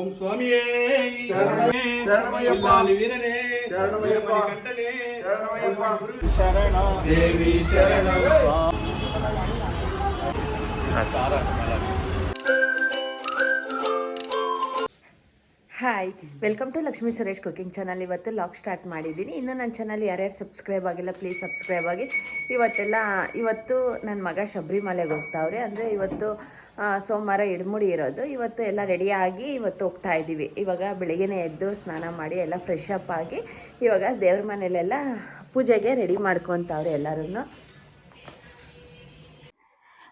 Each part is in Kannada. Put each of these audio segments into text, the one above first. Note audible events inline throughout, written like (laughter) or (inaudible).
ಓಂ ಸ್ವಾಮಿಯೇ ವೀರನೇ. ಕಂಠನೇ ಶರಣ. ದೇವಿ ಶರಣ. Hi welcome to Lakshmi Suresh cooking channel. ಇವತ್ತು ಲಾಗ್ ಸ್ಟಾರ್ಟ್ ಮಾಡಿದ್ದೀನಿ. ಇನ್ನು ನನ್ನ ಚಾನಲ್ ಯಾರ್ಯಾರು ಸಬ್ಸ್ಕ್ರೈಬ್ ಆಗಿಲ್ಲ ಪ್ಲೀಸ್ ಸಬ್ಸ್ಕ್ರೈಬ್ ಆಗಿ. ಇವತ್ತೆಲ್ಲ ಇವತ್ತು ನನ್ನ ಮಗ ಶಬರಿಮಲೆಗೆ ಹೋಗ್ತಾವ್ರೆ. ಅಂದರೆ ಇವತ್ತು ಸೋಮವಾರ ಎಡ್ಮುಡಿ ಇರೋದು. ಇವತ್ತು ಎಲ್ಲ ರೆಡಿಯಾಗಿ ಇವತ್ತು ಹೋಗ್ತಾ ಇದ್ದೀವಿ. ಇವಾಗ ಬೆಳಿಗ್ಗೆನೇ ಎದ್ದು ಸ್ನಾನ ಮಾಡಿ ಎಲ್ಲ ಫ್ರೆಶ್ ಅಪ್ ಆಗಿ ಇವಾಗ ದೇವ್ರ ಮನೇಲೆಲ್ಲ ಪೂಜೆಗೆ ರೆಡಿ ಮಾಡ್ಕೊತಾವ್ರೆ ಎಲ್ಲರೂ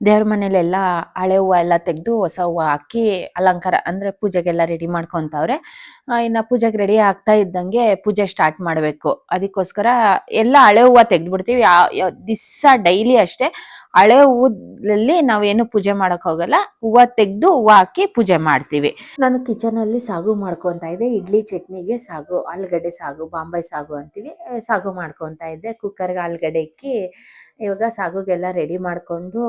ದೇವ್ರ ಮನೇಲೆಲ್ಲ ಹಳೆ ಹೂವು ಎಲ್ಲ ತೆಗೆದು ಹೊಸ ಹೂವು ಹಾಕಿ ಅಲಂಕಾರ ಅಂದ್ರೆ ಪೂಜೆಗೆಲ್ಲ ರೆಡಿ ಮಾಡ್ಕೊಂತಾವ್ರೆ. ಇನ್ನ ಪೂಜೆಗೆ ರೆಡಿ ಆಗ್ತಾ ಇದ್ದಂಗೆ ಪೂಜೆ ಸ್ಟಾರ್ಟ್ ಮಾಡಬೇಕು. ಅದಕ್ಕೋಸ್ಕರ ಎಲ್ಲ ಹಳೆ ಹೂವು ತೆಗೆದ್ಬಿಡ್ತೀವಿ ದಿಸ್ಸ ಡೈಲಿ ಅಷ್ಟೇ ಹಳೆ ಹೂವಲ್ಲಿ ನಾವೇನು ಪೂಜೆ ಮಾಡಕ್ ಹೋಗಲ್ಲ. ಹೂವು ತೆಗೆದು ಹೂವು ಹಾಕಿ ಪೂಜೆ ಮಾಡ್ತೀವಿ. ನಾನು ಕಿಚನ್ ಅಲ್ಲಿ ಸಾಗು ಮಾಡ್ಕೊಂತ ಇದ್ದೆ. ಇಡ್ಲಿ ಚಟ್ನಿಗೆ ಸಾಗು, ಆಲೂಗಡ್ಡೆ ಸಾಗು, ಬಾಂಬೈ ಸಾಗು ಅಂತೀವಿ. ಸಾಗು ಮಾಡ್ಕೊಂತ ಇದ್ದೆ. ಕುಕ್ಕರ್ಗೆ ಆಲೂಗಡ್ಡೆ ಇಕ್ಕಿ ಇವಾಗ ಸಾಗುಗೆಲ್ಲ ರೆಡಿ ಮಾಡ್ಕೊಂಡು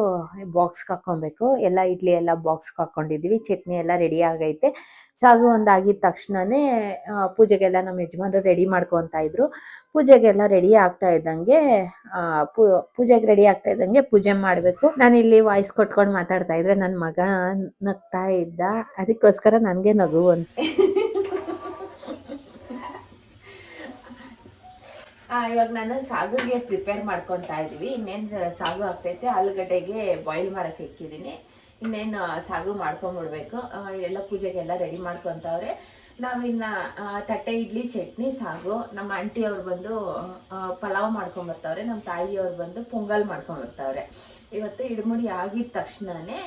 ಬಾಕ್ಸ್ಗೆ ಹಾಕ್ಕೊಬೇಕು. ಎಲ್ಲ ಇಡ್ಲಿ ಎಲ್ಲ ಬಾಕ್ಸ್ಗೆ ಹಾಕ್ಕೊಂಡಿದ್ದೀವಿ ಚಟ್ನಿ ಎಲ್ಲ ರೆಡಿ ಆಗೈತೆ. ಸಾಗು ಒಂದಾಗಿದ ತಕ್ಷಣನೇ ಆ, ಪೂಜೆಗೆಲ್ಲ ನಮ್ಮ ಯಜಮಾನರು ರೆಡಿ ಮಾಡ್ಕೊತಾ ಇದ್ರು. ಪೂಜೆಗೆಲ್ಲ ರೆಡಿ ಆಗ್ತಾ ಇದ್ದಂಗೆ ಪೂಜೆಗೆ ರೆಡಿ ಆಗ್ತಾ ಇದ್ದಂಗೆ ಪೂಜೆ ಮಾಡಬೇಕು. ನಾನು ಇಲ್ಲಿ ವಾಯ್ಸ್ ಕೊಟ್ಕೊಂಡು ಮಾತಾಡ್ತಾ ಇದ್ರೆ ನನ್ನ ಮಗ ನಗ್ತಾ ಇದ್ದ. ಅದಕ್ಕೋಸ್ಕರ ನನಗೆ ನಗು (laughs) ಆ, ಇವಾಗ ನಾನು ಸಾಗುಗೆ ಪ್ರಿಪೇರ್ ಮಾಡ್ಕೊತಾ ಇದ್ದೀವಿ ಇನ್ನೇನು ಸಾಗು ಆಗ್ತೈತೆ, ಆಲೂಗಡ್ಡೆಗೆ ಬಾಯ್ಲ್ ಮಾಡೋಕ್ಕೆ ಇಕ್ಕಿದ್ದೀನಿ ಇನ್ನೇನು ಸಾಗು ಮಾಡ್ಕೊಂಬಿಡ್ಬೇಕು. ಎಲ್ಲ ಪೂಜೆಗೆಲ್ಲ ರೆಡಿ ಮಾಡ್ಕೊತವ್ರೆ. ನಾವಿನ್ನ ತಟ್ಟೆ, ಇಡ್ಲಿ, ಚಟ್ನಿ, ಸಾಗು. ನಮ್ಮ ಆಂಟಿ ಅವ್ರು ಬಂದು ಪಲಾವ್ ಪಲಾವ್ ಮಾಡ್ಕೊಂಬರ್ತಾವ್ರೆ. ನಮ್ಮ ತಾಯಿಯವ್ರು ಬಂದು ಪೊಂಗಲ್ ಮಾಡ್ಕೊಂಬರ್ತಾವ್ರೆ. ಇವತ್ತು ಇಡಮುಡಿ ಆಗಿದ ತಕ್ಷಣನೇ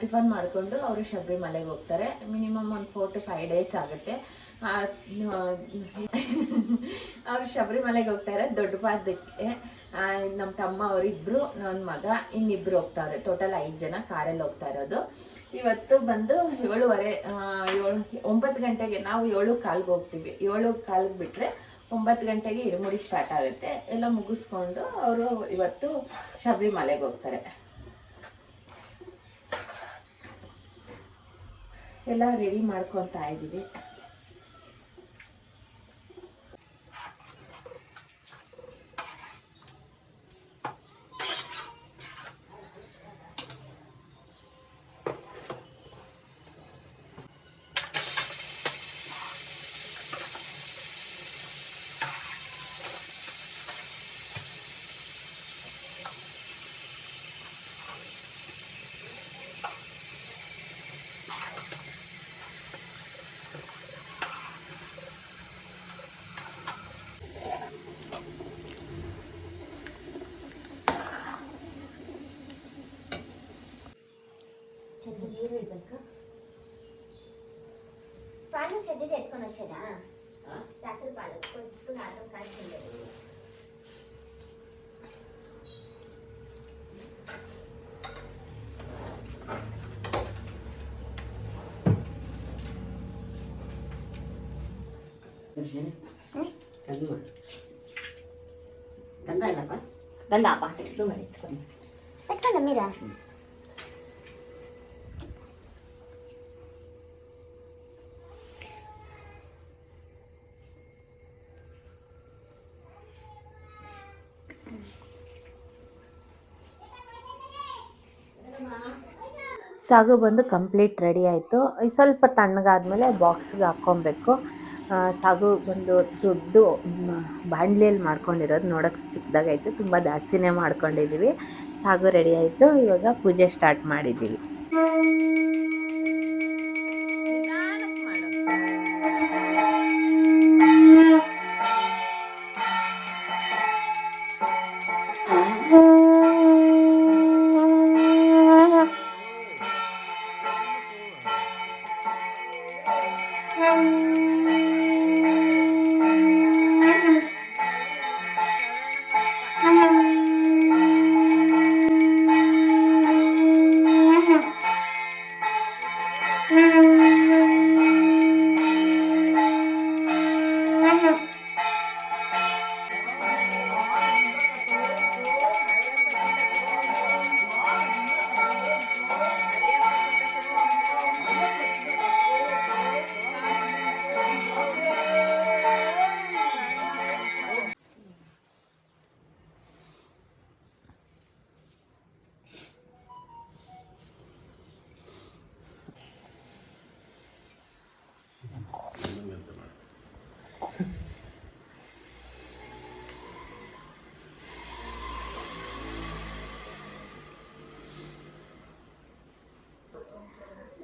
ಟಿಫನ್ ಮಾಡಿಕೊಂಡು ಅವರು ಶಬರಿಮಲೆಗೆ ಹೋಗ್ತಾರೆ. ಮಿನಿಮಮ್ ಒಂದು ಫೋರ್ ಟು ಫೈವ್ ಡೇಸ್ ಆಗುತ್ತೆ. ಅವರು ಶಬರಿಮಲೆಗೆ ಹೋಗ್ತಾರೆ ದೊಡ್ಡ ಪಾದಕ್ಕೆ. ನಮ್ಮ ತಮ್ಮ ಅವರಿಬ್ರು ನನ್ನ ಮಗ, ಇನ್ನಿಬ್ರು ಹೋಗ್ತಾವ್ರೆ. ಟೋಟಲ್ ಐದು ಜನ ಕಾರಲ್ಲಿ ಹೋಗ್ತಾ ಇರೋದು. ಇವತ್ತು ಬಂದು ಏಳುವರೆ ಏಳು, ಒಂಬತ್ತು ಗಂಟೆಗೆ ನಾವು ಏಳು ಕಾಲ್ಗೆ ಹೋಗ್ತೀವಿ. ಏಳು ಕಾಲ್ಗೆ ಬಿಟ್ಟರೆ ಒಂಬತ್ತು ಗಂಟೆಗೆ ಇರುಮುಡಿ ಸ್ಟಾರ್ಟ್ ಆಗುತ್ತೆ. ಎಲ್ಲ ಮುಗಿಸ್ಕೊಂಡು ಅವರು ಇವತ್ತು ಶಬರಿಮಲೆಗೆ ಹೋಗ್ತಾರೆ. ಎಲ್ಲ ರೆಡಿ ಮಾಡ್ಕೊತಾ ಇದ್ದೀವಿ. 나는 세대를 했거나 쳐다. 어? 나그 발로 또 나도 같이 ಗಂಧ ಇಲ್ಲಪ್ಪ ಗಂಧ ಅಪ್ಪ ಗಂಧ ಮೀರಾ ಸಾಗು ಬಂದು ಕಂಪ್ಲೀಟ್ ರೆಡಿ ಆಯಿತು. ಸ್ವಲ್ಪ ತಣ್ಣಗಾದ್ಮೇಲೆ ಬಾಕ್ಸ್ಗೆ ಹಾಕ್ಕೊಬೇಕು. ಸಾಗು ಬಂದು ದೊಡ್ಡ ಬಾಂಡ್ಲಿಯಲ್ಲಿ ಮಾಡ್ಕೊಂಡಿರೋದು ನೋಡೋಕ್ಕೆ ಚಿಕ್ಕದಾಗೈತೆ ತುಂಬ ಜಾಸ್ತಿನೇ ಮಾಡ್ಕೊಂಡಿದ್ದೀವಿ ಸಾಗು ರೆಡಿ ಆಯಿತು. ಇವಾಗ ಪೂಜೆ ಸ್ಟಾರ್ಟ್ ಮಾಡಿದ್ದೀವಿ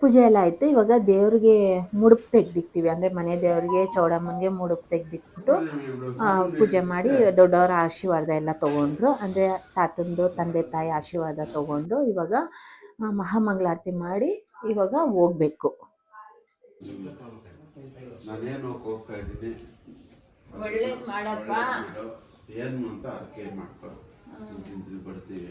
ಪೂಜೆ ಎಲ್ಲ ಆಯ್ತು. ಇವಾಗ ದೇವ್ರಿಗೆ ಮುಡುಪು ತೆಗ್ದಿಕ್ತೀವಿ. ಅಂದ್ರೆ ಮನೆ ದೇವ್ರಿಗೆ ಚೌಡಮ್ಮನ್ಗೆ ಮುಡುಪ್ ತೆಗ್ದಿಕ್ಬಿಟ್ಟು ಆ, ಪೂಜೆ ಮಾಡಿ ದೊಡ್ಡವರ ಆಶೀರ್ವಾದ ಎಲ್ಲ ತಗೊಂಡ್ರು. ಅಂದ್ರೆ ತಾತಂದು ತಂದೆ ತಾಯಿ ಆಶೀರ್ವಾದ ತಗೊಂಡು ಇವಾಗ ಮಹಾಮಂಗಳಾರತಿ ಮಾಡಿ ಇವಾಗ ಹೋಗ್ಬೇಕು. ಒಳ್ಳೇದು ಮಾಡಪ್ಪ. ಏನು ಅಂತ ಅದಕ್ಕೆ ಮಾಡ್ಕೊ ಇದ್ದಿದ್ದು ಬರ್ತೀವಿ.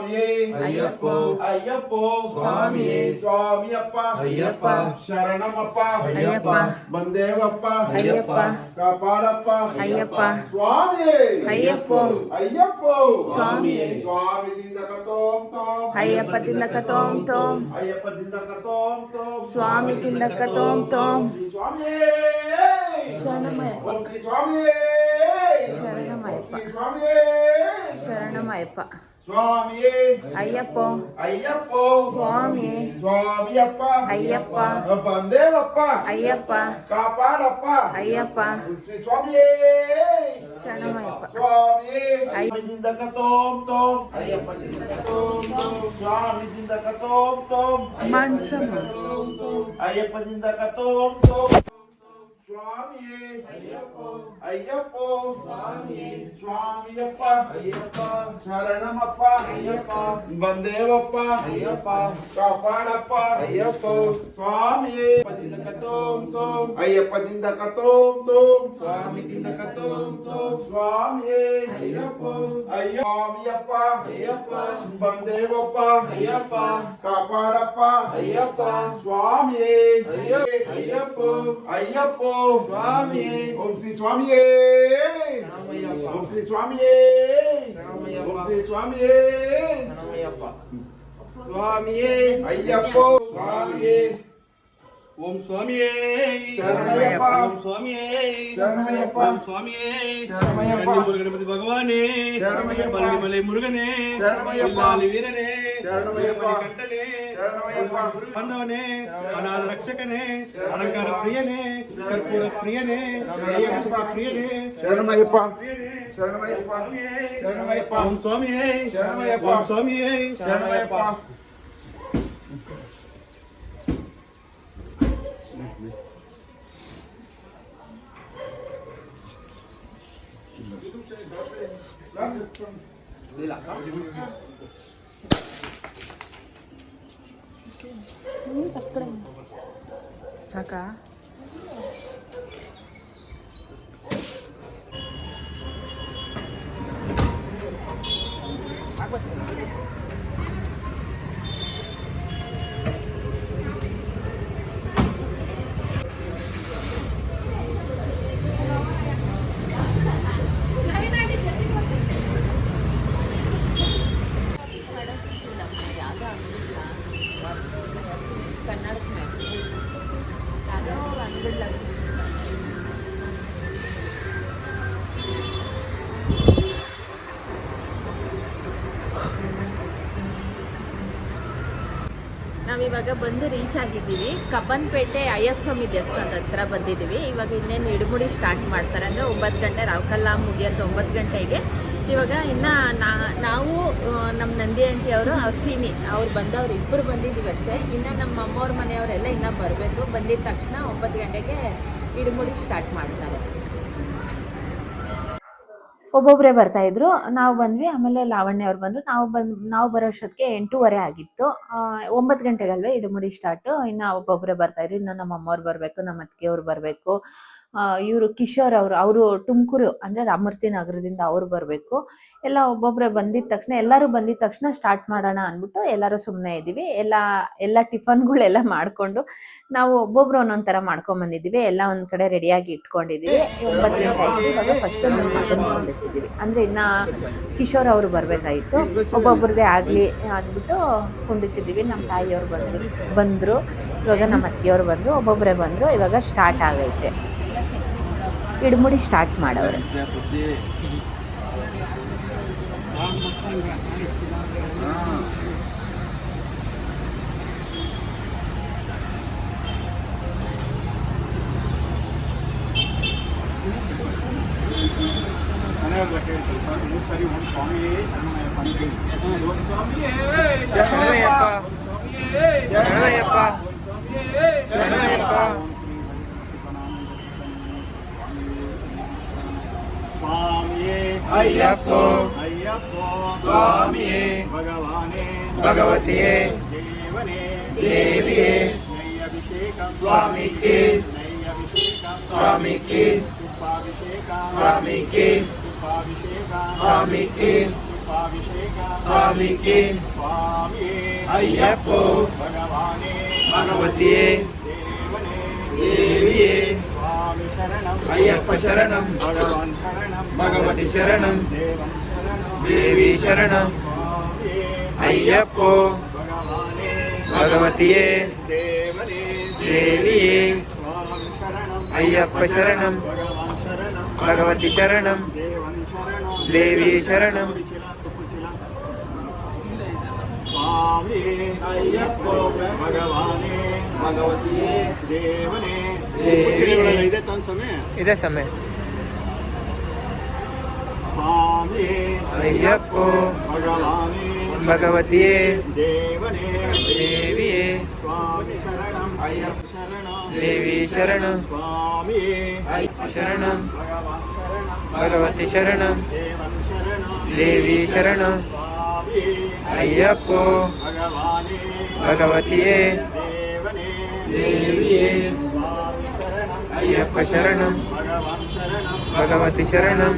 சுவாமியே ஐயப்போ ஐயப்போ சுவாமியே சுவாமியப்பா ஐயப்பா சரணமப்பா ஐயப்பா வந்தேவப்பா ஐயப்பா காப்பாடப்பா ஐயப்பா சுவாமியே ஐயப்போ ஐயப்போ சுவாமியே சுவாமி திண்டக தோம் தோம் ஐயப்ப திண்டக தோம் தோம் ஐயப்ப திண்டக தோம் தோம் சுவாமி திண்டக தோம் தோம் சுவாமியே சரணமய்யா ஓம் ஸ்ரீ சுவாமியே சரணம் Maepa. Swami. Sharana Maepa. Swami. Ayyappa. Ayyappa. Swami. Swami Appa. Ayyappa. Bandevappa. Ayyappa. Kapadappa. Ayyappa. Swami. Sharana Maepa. Swami. Ayyappa jindaka tom tom. Ayyappa jindaka tom tom. Swami jindaka tom tom. Mansam. Ayyappa jindaka tom tom. சுவாமியே ஐயப்போ ஐயப்போ சுவாமியே சுவாமியப்பா ஐயப்பா சரணமப்பா ஐயப்பா வந்தேவப்பா ஐயப்பா காப்பாடப்பா ஐயப்போ சுவாமியே ಕತೋಂ ತೋಂ ಅಯ್ಯಪ್ಪದಿಂದ ಕತೋಂ ತೋಂ ಸ್ವಾಮಿದಿಂದ ಕತೋಂ ತೋಂ ಸ್ವಾಮಿಯೇ ಅಯ್ಯಪ್ಪ ಅಯ್ಯ ಸ್ವಾಮಿಯಪ್ಪ ಅಯ್ಯಪ್ಪ ಬಂದೇವಪ್ಪ ಅಯ್ಯಪ್ಪ ಕಾಪಾಡಪ್ಪ ಅಯ್ಯಪ್ಪ ಸ್ವಾಮಿಯೇ ಅಯ್ಯಪ್ಪ ಅಯ್ಯಪ್ಪ ಅಯ್ಯಪ್ಪ ಸ್ವಾಮಿಯೇ ಓಂ ಶ್ರೀ ಸ್ವಾಮಿಯೇ ಓಂ ಶ್ರೀ ಸ್ವಾಮಿಯೇ ಓಂ ಶ್ರೀ ಸ್ವಾಮಿಯೇ ಸ್ವಾಮಿಯೇ ಅಯ್ಯಪ್ಪ ಸ್ವಾಮಿಯೇ ஓம் சுவாமியே. ஓம் சுவாமியே. ஓம் சுவாமியே. கணபதி பகவானே. பள்ளிமலை முருகனே. எல்லாலி வீரனே. கண்டனே வந்தவனே அநாத ரட்சகனே. அலங்கார பிரியனே. கற்பூர பிரியனே. பிரியனே. சரணமையப்பா. சரணமையப்பா. ஓம் சுவாமியே. ஓம் சுவாமியே. சரணமையப்பா. అక్కడ ನಾವಿವಾಗ ಬಂದು ರೀಚ್ ಆಗಿದ್ದೀವಿ. ಕಬ್ಬನ್ಪೇಟೆ ಅಯ್ಯಪ್ಪ ಸ್ವಾಮಿ ದೇವಸ್ಥಾನದ ಹತ್ರ ಬಂದಿದ್ದೀವಿ. ಇವಾಗ ಇನ್ನೇನು ಇಡುಮುಡಿ ಸ್ಟಾರ್ಟ್ ಮಾಡ್ತಾರೆ ಅಂದರೆ ಒಂಬತ್ತು ಗಂಟೆ, ರಾವ್ಕಲ್ಲ ಮುಗಿಯೋದು ಒಂಬತ್ತು ಗಂಟೆಗೆ. ಇವಾಗ ಇನ್ನು ನಾವು ನಮ್ಮ ನಂದಿ ಆಂಟಿ ಅವರು, ಅವ್ರ ಸೀನಿ, ಅವ್ರು ಬಂದವ್ರು ಇಬ್ಬರು ಬಂದಿದ್ದೀವಿ ಅಷ್ಟೇ. ಇನ್ನು ನಮ್ಮ ಅಮ್ಮವ್ರ ಮನೆಯವರೆಲ್ಲ ಇನ್ನೂ ಬರಬೇಕು. ಬಂದಿದ ತಕ್ಷಣ ಒಂಬತ್ತು ಗಂಟೆಗೆ ಇಡುಮುಡಿ ಸ್ಟಾರ್ಟ್ ಮಾಡ್ತಾರೆ. ಒಬ್ಬೊಬ್ಬರೇ ಬರ್ತಾ ಇದ್ರು. ನಾವು ಬಂದ್ವಿ. ಆಮೇಲೆ ಲಾವಣ್ಯ ಅವ್ರು ಬಂದ್ರು. ನಾವು ಬಂದ್, ನಾವು ಬರೋಷ್ಟೊತ್ತಿಗೆ ಎಂಟೂವರೆ ಆಗಿತ್ತು. ಒಂಬತ್ತು ಗಂಟೆಗಲ್ವೇ ಇಡುಮುಡಿ ಸ್ಟಾರ್ಟ್ ಇನ್ನ ಒಬ್ಬೊಬ್ರೆ ಬರ್ತಾ ಇದ್ರು. ಇನ್ನು ನಮ್ಮ ಅಮ್ಮವ್ರು ಬರ್ಬೇಕು, ನಮ್ಮ ಅತ್ತಿಗೆಯವ್ರು ಬರ್ಬೇಕು. ಇವರು ಕಿಶೋರ್ ಅವರು ಅವರು ತುಮಕೂರು ಅಂದ್ರೆ ರಾಮೂರ್ತಿ ನಗರದಿಂದ ಅವ್ರು ಬರಬೇಕು. ಎಲ್ಲ ಒಬ್ಬೊಬ್ರೆ ಬಂದಿದ ತಕ್ಷಣ, ಎಲ್ಲರೂ ಬಂದಿದ ತಕ್ಷಣ ಸ್ಟಾರ್ಟ್ ಮಾಡೋಣ ಅಂದ್ಬಿಟ್ಟು ಎಲ್ಲರೂ ಸುಮ್ಮನೆ ಇದ್ದೀವಿ. ಎಲ್ಲ ಎಲ್ಲ ಟಿಫನ್ಗಳೆಲ್ಲ ಮಾಡ್ಕೊಂಡು ನಾವು ಒಬ್ಬೊಬ್ರು ಒಂದೊಂದ್ ತರ ಮಾಡ್ಕೊಂಡ್ ಬಂದಿದೀವಿ ಎಲ್ಲ ಒಂದ್ ಕಡೆ ರೆಡಿಯಾಗಿ ಇಟ್ಕೊಂಡಿದೀವಿ ಒಂಬತ್ತು ಗಂಟೆ ಆಯ್ತು ಇವಾಗ ಫಸ್ಟ್ ನಮ್ಮ ಮಗನ ಕುಂಡಿಸಿದೀವಿ. ಅಂದ್ರೆ ಇನ್ನ ಕಿಶೋರ್ ಅವರು ಬರ್ಬೇಕಾಯ್ತು ಒಬ್ಬೊಬ್ರದೇ ಆಗ್ಲಿ ಅಂದ್ಬಿಟ್ಟು ಕುಂಡಿಸಿದೀವಿ. ನಮ್ಮ ತಾಯಿಯವ್ರು ಬಂದ್ರು ಬಂದ್ರು. ಇವಾಗ ನಮ್ಮ ಅತ್ತಿಯವರು ಬಂದ್ರು ಒಬ್ಬೊಬ್ಬರೇ ಬಂದ್ರು. ಇವಾಗ ಸ್ಟಾರ್ಟ್ ಆಗೈತೆ. ಇಡ್ಮುಡಿ ಸ್ಟಾರ್ಟ್ ಮಾಡವ್ರೆ ಸ್ವಾಮಿಯೇ சுவாமியே பகவானே பகவதியே தேவனே தேவியே அபிஷேகம் சுவாமிக்கு அபிஷேகம் சுவாமிக்கு அபிஷேகம் சுவாமிக்கு அபிஷேகம் சுவாமிக்கு சுவாமிக்கு சுவாமியே ஐயப்போ பகவானே பகவதியே தேவியே ஐயப்ப சரணம் பகவான் சரணம் பகவதி சரணம் தேவன் దేవి శరణం. అయ్యప్పో భగవతియే దేవియే. అయ్యప్ప శరణం భగవతి శరణం దేవి శరణం. స్వామి అయ్యప్పో భగవానే భగవతి దేవనే. ఇదే సమయ? ఇదే అయ్యప్పో భగవతియే దేవియే దేవి శరణం శరణం భగవతి శరణం దేవి శరణం అయ్యప్పో భగవతియే దేవియే అయ్యప్ప శరణం భగవతి శరణం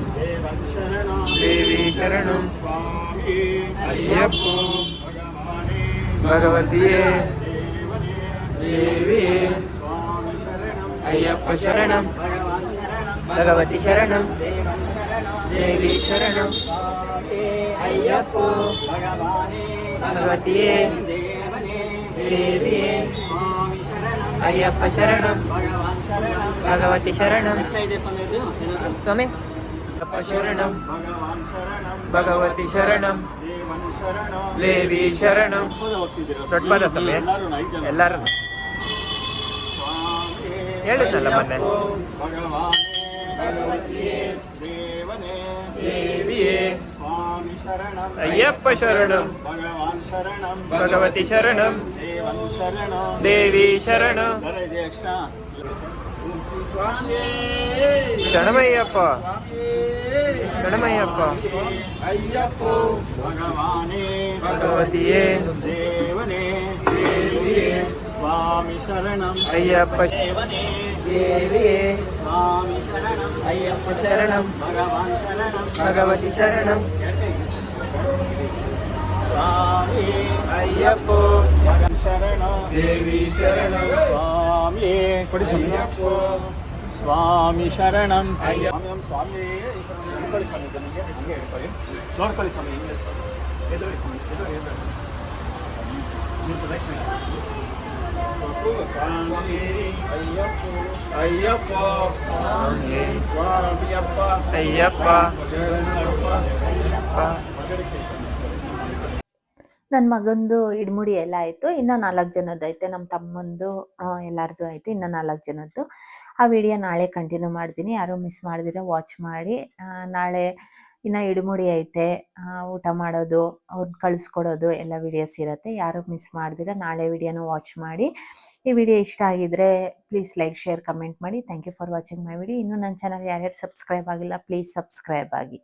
దేవి శరణం అయ్యప్పో భగవతియే. దేవి అయ్యప్ప శరణం. భగవతి శరణం. దేవి శరణం. అయ్యప్పో భగవతియే. దేవి అయ్యప్ప శరణం. భగవతి శరణం. స్వామి. ಶರಣಂ ಭಗವತಿ ಶರಣಂ ದೇವನ್ ಶರಣಂ. ದೊಡ್ಡ ಸಮಯ ಎಲ್ಲರೂ ಹೇಳಿದ್ನಲ್ಲ ಮೊನ್ನೆ. ಅಯ್ಯಪ್ಪ ಶರಣಂ. ಭಗವತಿ ಶರಣಂ. ದೇವಿ ಶರಣಂ. சடமையப்பா சடமையப்பா ஐயப்போ பகவானே பகவதியே தேவனே தேவியே சுவாமி சரணம். ஐயப்ப தேவனே தேவியே சுவாமி சரணம். ஐயப்ப சரணம். பகவான் சரணம். பகவதி சரணம். ஐயப்போ. சரணம். தேவி சரணம். ಶರಣಂ ದೇವಿ ಶರಣಂ ಸ್ವಾಮಿ ಕೊಡಿ ಸ್ವಾಮಿ ಸ್ವಾಮಿ ಶರಣಂ ಅಯ್ಯ- ಸ್ವಾಮಿ ನಮ್ಮ ಸ್ವಾಮಿ ಹಿಡ್ಕೊಳ್ಳಿ ಸ್ವಾಮಿ ನನಗೆ ಹಿಂಗೆ ಹಿಡ್ಕೊಳ್ಳಿ ನೋಡ್ಕೊಳ್ಳಿ ಸ್ವಾಮಿ ಹಿಂಗೆ ಸ್ವಾಮಿ ಎದುರು ಸ್ವಾಮಿ ಎದುರು ಎದುರು ನೀವು ಪ್ರದಕ್ಷಿಣೆ ಸ್ವಾಮಿ ಅಯ್ಯಪ್ಪ ಸ್ವಾಮಿಯಪ್ಪ ಅಯ್ಯಪ್ಪ ಶರಣಪ್ಪ ನನ್ನ ಮಗಂದು ಇಡ್ಮುಡಿ ಎಲ್ಲ ಆಯ್ತು, ಇನ್ನ ನಾಲ್ಕು ಜನದ್ದು ಐತೆ ನಮ್ಮ ತಮ್ಮಂದು ಎಲ್ಲಾರ್ದು ಐತೆ, ಇನ್ನ ನಾಲ್ಕು ಜನದ್ದು. ಆ ವಿಡಿಯೋ ನಾಳೆ ಕಂಟಿನ್ಯೂ ಮಾಡ್ತೀನಿ, ಯಾರು ಮಿಸ್ ಮಾಡ್ದಿರ ವಾಚ್ ಮಾಡಿ. ನಾಳೆ ಇನ್ನ ಇಡ್ಮುಡಿ ಐತೆ ಊಟ ಮಾಡೋದು ಅವ್ರನ್ನ ಕಳಿಸ್ಕೊಡೋದು, ಎಲ್ಲ ವಿಡಿಯೋಸ್ ಇರುತ್ತೆ, ಯಾರು ಮಿಸ್ ಮಾಡ್ದಿರ ನಾಳೆ ವಿಡಿಯೋನ ವಾಚ್ ಮಾಡಿ. ಈ ವಿಡಿಯೋ ಇಷ್ಟ ಆಗಿದ್ರೆ ಪ್ಲೀಸ್ ಲೈಕ್, ಶೇರ್, ಕಮೆಂಟ್ ಮಾಡಿ. Thank you for watching my video. ಇನ್ನೂ ನನ್ನ ಚಾನಲ್ ಯಾರ್ಯಾರು ಸಬ್ಸ್ಕ್ರೈಬ್ ಆಗಿಲ್ಲ, ಪ್ಲೀಸ್ ಸಬ್ಸ್ಕ್ರೈಬ್ ಆಗಿ.